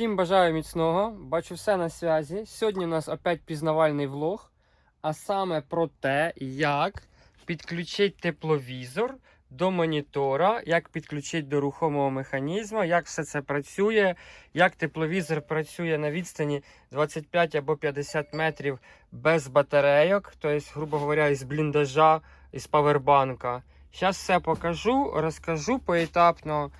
Всім бажаю міцного, бачу все на зв'язі. Сьогодні у нас опять пізнавальний влог, а саме про те, як підключити тепловізор до монітора, як підключити до рухомого механізму, як все це працює, як тепловізор працює на відстані 25 або 50 метрів без батарейок, тобто, грубо говоря, із бліндажа, із павербанка. Зараз все покажу, розкажу поетапно.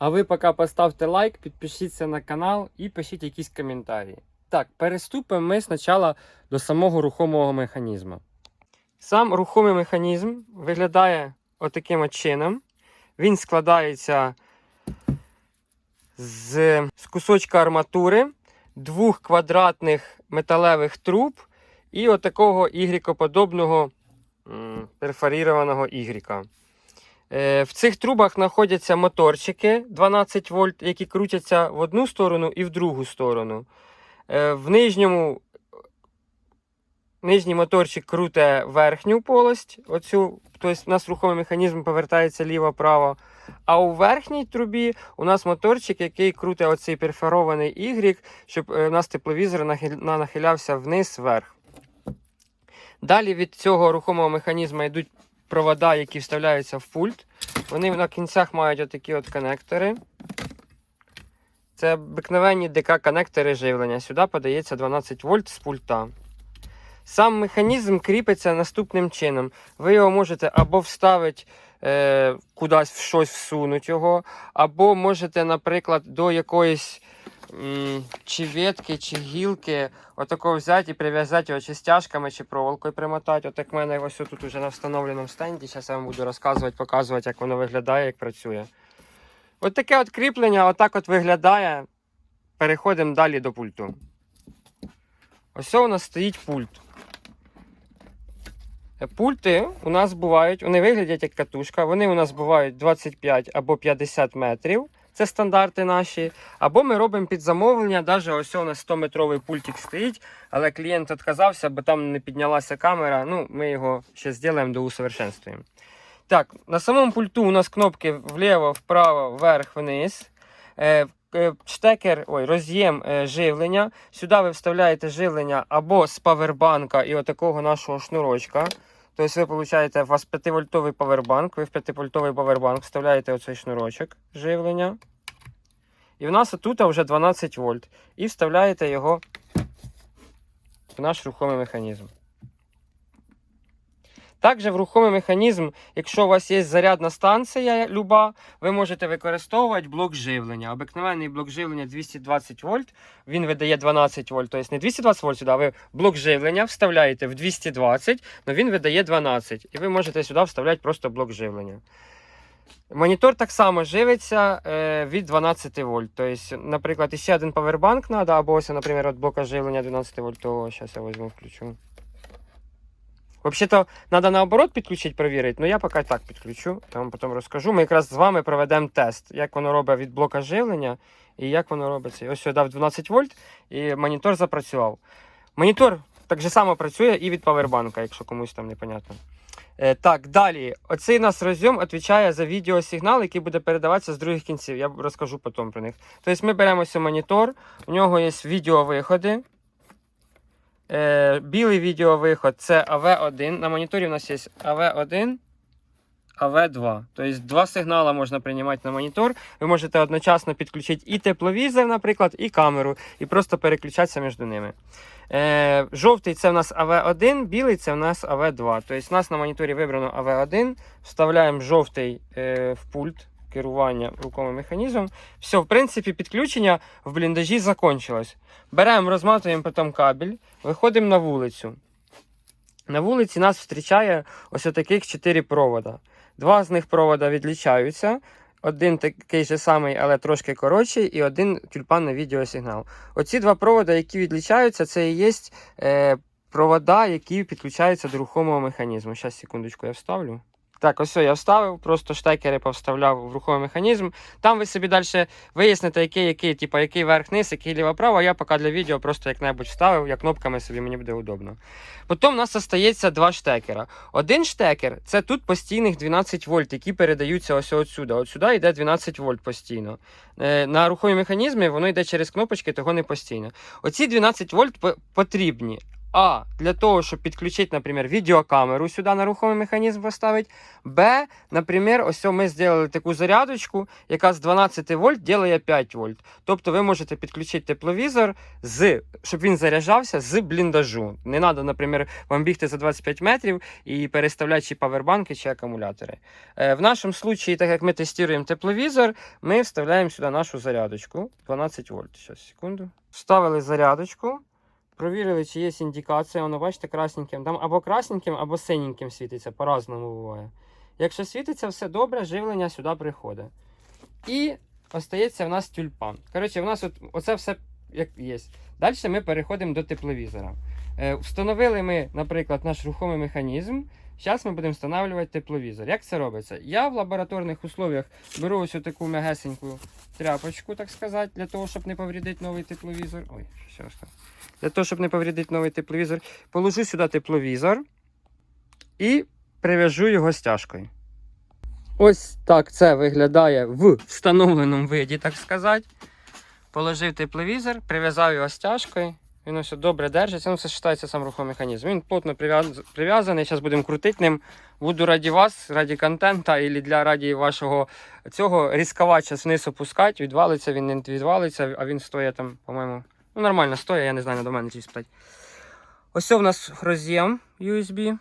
А ви поки поставте лайк, підпишіться на канал і пишіть якісь коментарі. Так, переступимо ми спочатку до самого рухомого механізму. Сам рухомий механізм виглядає отаким от чином. Він складається з, з кусочка арматури, двох квадратних металевих труб і отакого ігрікоподобного м, перфорірованого ігріка. Е, В цих трубах знаходяться моторчики 12 вольт, які крутяться в одну сторону і в другу сторону. Е, В нижньому нижній моторчик круте верхню полость. Оцю, тобто у нас рухомий механізм повертається ліво-право. А у верхній трубі у нас моторчик, який крутить оцей перфорований ігрік, щоб е, у нас тепловізор нахилявся вниз-вверх. Далі від цього рухомого механізму йдуть провода, які вставляються в пульт. Вони на кінцях мають отакі от конектори. Це обикновенні ДК-конектори живлення. Сюди подається 12 вольт з пульта. Сам механізм кріпиться наступним чином. Ви його можете або вставити е, кудись в щось всунути його, або можете, наприклад, до якоїсь чи ветки, чи гілки отако взяти і прив'язати його чи стяжками, чи проволокою примотати. Отак в мене ось тут уже на встановленому стенді. Зараз я вам буду розказувати, показувати, як воно виглядає, як працює. От таке от кріплення, отак от виглядає. Переходимо далі до пульту. Ось у нас стоїть пульт. Е, Пульти у нас бувають, вони виглядять як катушка. Вони у нас бувають 25 або 50 метрів. Це стандарти наші. Або ми робимо під замовлення. Навіть ось у нас 100-метровий пультик стоїть, але клієнт відказався, бо там не піднялася камера. Ну, ми його ще зробимо до усовершенствуємо. Так, на самому пульту у нас кнопки вліво, вправо, вверх, вниз. Е, е, Штекер, ой, роз'єм е, живлення. Сюди ви вставляєте живлення або з павербанка і отакого нашого шнурочка. Тобто ви получаєте у вас 5-вольтовий павербанк, ви в 5-вольтовий павербанк вставляєте оцей шнурочок живлення. І в нас тут вже 12 вольт. І вставляєте його в наш рухомий механізм. Також в механізм, якщо у вас є зарядна станція люба, ви можете використовувати блок живлення. Обикновений блок живлення 220 вольт, він видає 12 вольт. Тобто не 220 вольт сюди, а ви блок живлення вставляєте в 220, але він видає 12. І ви можете сюди вставляти просто блок живлення. Монітор так само живиться е, від 12 вольт. Тобто, наприклад, ще один павербанк треба, або ось, наприклад, от блока живлення 12 вольтового. Зараз я візьму, включу. Взагалі-то треба наоборот підключити, перевірити, але я поки так підключу, я потім розкажу. Ми якраз з вами проведемо тест, як воно робить від блока живлення і як воно робиться. Ось сюди дав 12 вольт і монітор запрацював. Монітор так же само працює і від павербанка, якщо комусь там непонятно. Е, так, далі. Оцей нас розйом відповідає за відеосигнал, який буде передаватися з других кінців. Я розкажу потім про них. Тобто ми беремо монітор, у нього є відеовиходи. Е, білий відеовиход це AV1. На моніторі у нас є AV1, AV2. Тобто два сигнали можна приймати на монітор. Ви можете одночасно підключити і тепловізор, наприклад, і камеру, і просто переключатися між ними. Е, жовтий це в нас AV1, білий це в нас AV2. Тобто у нас на моніторі вибрано AV1, вставляємо жовтий е, в пульт керування рухомим механізмом. Все, в принципі, підключення в бліндажі закончилось. Беремо, розматуємо потім кабель, виходимо на вулицю. На вулиці нас зустрічає ось таких 4 провода. Два з них провода відлічаються. Один такий же самий, але трошки коротший, і один тюльпан на відеосигнал. Оці два провода, які відлічаються, це і є е, провода, які підключаються до рухомого механізму. Зараз, секундочку, я вставлю. Так, ось я вставив, просто штекери повставляв в рухомий механізм. Там ви собі далі виясните, який, який, типу, який верх-низ, який ліво-право. Я поки для відео просто як-небудь вставив, я кнопками собі мені буде удобно. Потім у нас залишається два штекера. Один штекер це тут постійних 12 вольт, які передаються ось отсюди. От сюди йде 12 вольт постійно. Е, На рухомі механізмі воно йде через кнопочки, того не постійно. Оці 12 вольт потрібні. А для того, щоб підключити, наприклад, відеокамеру сюди на рухомий механізм поставити. Б, наприклад, ось ми зробили таку зарядочку, яка з 12 вольт ділає 5 вольт. Тобто ви можете підключити тепловізор, з, щоб він заряджався з бліндажу. Не треба, наприклад, вам бігти за 25 метрів і переставляти чи павербанки, чи акумулятори. Е, в нашому случаї, так як ми тестуємо тепловізор, ми вставляємо сюди нашу зарядочку 12 вольт. Зараз, секунду. Вставили зарядочку. Провірили, чи є індикація, воно бачите, красненьким. Там або красненьким, або синеньким світиться, по-разному буває. Якщо світиться все добре, живлення сюди приходить. І остається в нас тюльпан. Коротше, в нас от, оце все як є. Далі ми переходимо до тепловізора. Е, встановили ми, наприклад, наш рухомий механізм. Зараз ми будемо встановлювати тепловізор. Як це робиться? Я в лабораторних условиях беру ось таку м'ягесеньку тряпочку, так сказати, для того, щоб не повредити новий тепловізор. Ой, ж там. Для того, щоб не повредити новий тепловізор, положу сюди тепловізор і прив'яжу його стяжкою. Ось так це виглядає в встановленому виді, так сказати. Положив тепловізор, прив'язав його стяжкою. Він ось добре держиться. Ну, це вважається сам рухомий механізм. Він плотно прив'язаний. Зараз будемо крутити ним. Буду раді вас, раді контента, і для раді вашого цього різкова час вниз опускати. Відвалиться, він не відвалиться, а він стоїть там, по-моєму. Ну, нормально стоїть, я не знаю, до мене чи спитати. Ось у нас роз'єм USB.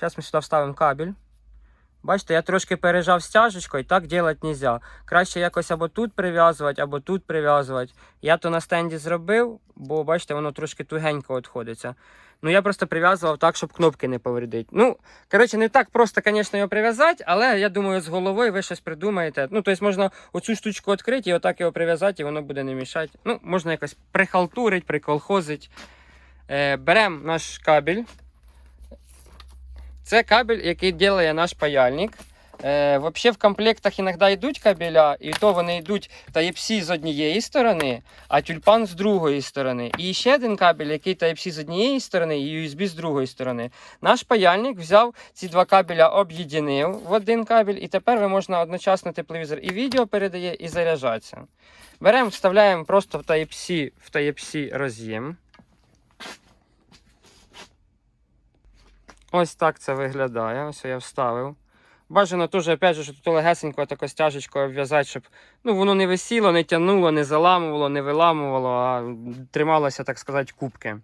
Зараз ми сюди вставимо кабель. Бачите, я трошки пережав стяжечкою, так робити не можна. Краще якось або тут прив'язувати, або тут прив'язувати. Я то на стенді зробив, бо бачите, воно трошки тугенько відходиться. Ну я просто прив'язував так, щоб кнопки не повредити. Ну, коротше, не так просто, звісно, його прив'язати, але я думаю, з головою ви щось придумаєте. Ну, тобто можна оцю штучку відкрити і отак його прив'язати, і воно буде не мішати. Ну, можна якось прихалтурити, приколхозити. Е, беремо наш кабель. Це кабель, який робить наш паяльник. Е, Взагалі в комплектах іноді йдуть кабеля, і то вони йдуть Type-C з однієї сторони, а тюльпан з другої сторони. І ще один кабель, який Type-C з однієї сторони і USB з другої сторони. Наш паяльник взяв ці два кабеля, об'єднив в один кабель, і тепер ви можна одночасно тепловізор і відео передає, і заряджатися. Беремо, вставляємо просто в Type-C в Type-C роз'єм. Ось так це виглядає. Ось я вставив. Бажано теж, опять же, тут легесенько тако стяжечкою обв'язати, щоб ну, воно не висіло, не тягнуло, не заламувало, не виламувало, а трималося, так сказати, кубки.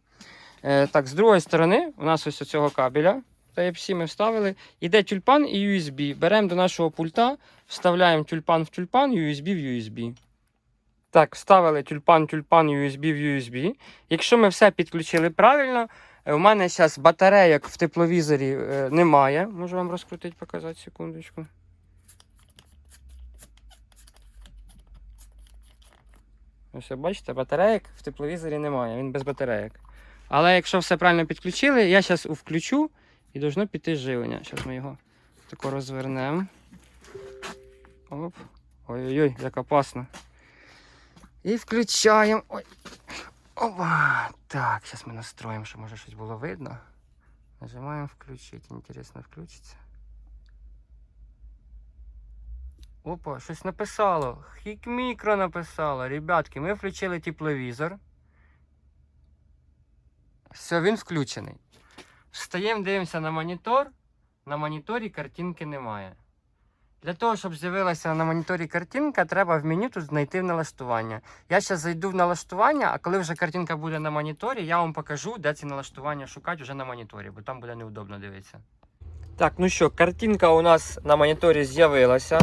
Е, так, з другої сторони, у нас ось цього кабеля. Type-C ми вставили. Іде тюльпан і USB. Беремо до нашого пульта, вставляємо тюльпан в тюльпан, USB в USB. Так, вставили тюльпан, тюльпан, USB в USB. Якщо ми все підключили правильно, У мене зараз батарейок в тепловізорі е, немає. Можу вам розкрутити, показати секундочку. Ось ви бачите, батарейок в тепловізорі немає, він без батарейок. Але якщо все правильно підключили, я зараз включу і должно піти живлення. Зараз ми його тако розвернемо. Оп. Ой-ой-ой, як опасно. І включаємо. Ой. Опа. Так, зараз ми настроїмо, щоб може щось було видно. Нажимаємо включити. Інтересно, включиться. Опа, щось написало. Хікмікро написало. Ребятки, ми включили тепловізор. Все, він включений. Встаємо, дивимося на монітор. На моніторі картинки немає. Для того, щоб з'явилася на моніторі картинка, треба в меню тут знайти налаштування. Я зараз зайду в налаштування, а коли вже картинка буде на моніторі, я вам покажу, де ці налаштування шукати вже на моніторі, бо там буде неудобно дивитися. Так, ну що, картинка у нас на моніторі з'явилася.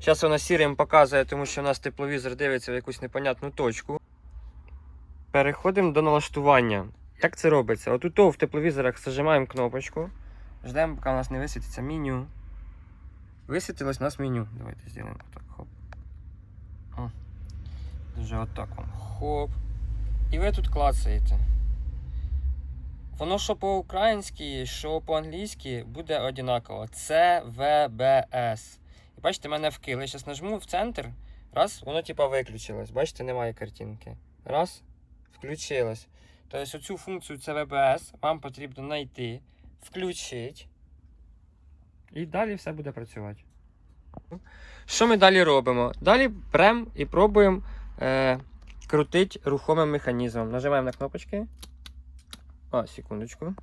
Зараз вона сірим показує, тому що у нас тепловізор дивиться в якусь непонятну точку. Переходимо до налаштування. Як це робиться? Отут в тепловізорах зажимаємо кнопочку. Ждемо, поки у нас не висвітиться меню. Висвітилось у нас меню. Давайте зробимо так. Хоп. О. Дуже отак вам. Хоп. І ви тут клацаєте. Воно що по-українськи, що по-англійськи буде однаково. CVBS. І бачите, мене вкили. Зараз нажму в центр. Раз, воно типа виключилось. Бачите, немає картинки. Раз, включилось. Тобто оцю функцію CVBS вам потрібно знайти, включити. І далі все буде працювати. Що ми далі робимо? Далі беремо і пробуємо е, крутити рухомим механізмом. Нажимаємо на кнопочки. А, секундочку.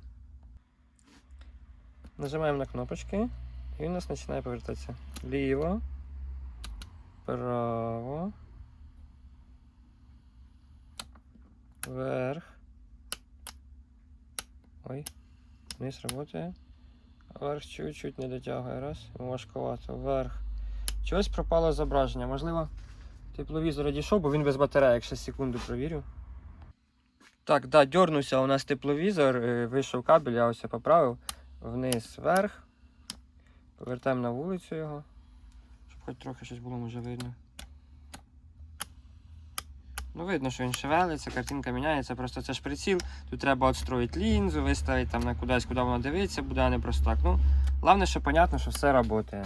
Нажимаємо на кнопочки, і він у нас починає повертатися. Ліво, право, вверх. Ой, вниз працює. Вверх чуть-чуть не дотягує. Раз. Важковато. Вверх. Чогось пропало зображення. Можливо, тепловізор одійшов, бо він без батареї. Ще секунду провірю. Так, да, дернувся у нас тепловізор, е, вийшов кабель, я ось поправив. Вниз, вверх. Повертаємо на вулицю його. Щоб хоч трохи щось було може видно. Ну, видно, що він шевелиться, картинка міняється, просто це ж приціл. Тут треба відстроїти лінзу, виставити там на кудись, куди воно дивиться, буде, а не просто так. Ну, головне, що понятно, що все працює.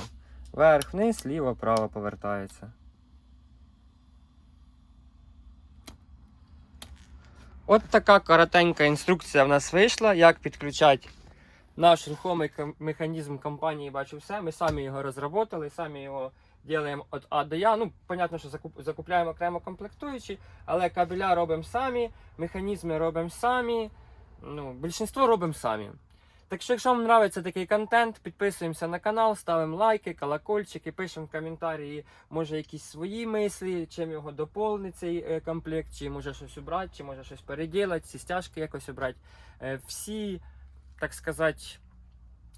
Вверх, вниз, ліво, право повертається. От така коротенька інструкція в нас вийшла, як підключати наш рухомий механізм компанії Бачу все. Ми самі його розробили, самі його робимо від А до Я. Ну, понятно, що закуп- закупляємо окремо комплектуючі, але кабеля робимо самі, механізми робимо самі. Ну, більшість робимо самі. Так що, якщо вам подобається такий контент, підписуємося на канал, ставимо лайки, колокольчики, пишемо в коментарі, може якісь свої мислі, чим його доповнить цей е, комплект, чи може щось убрати, чи може щось переділати, ці стяжки якось обрати. Е, Всі, так сказати,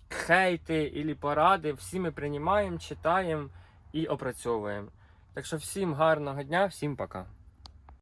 хейти і поради, всі ми приймаємо, читаємо і опрацьовуємо. Так що всім гарного дня, всім пока.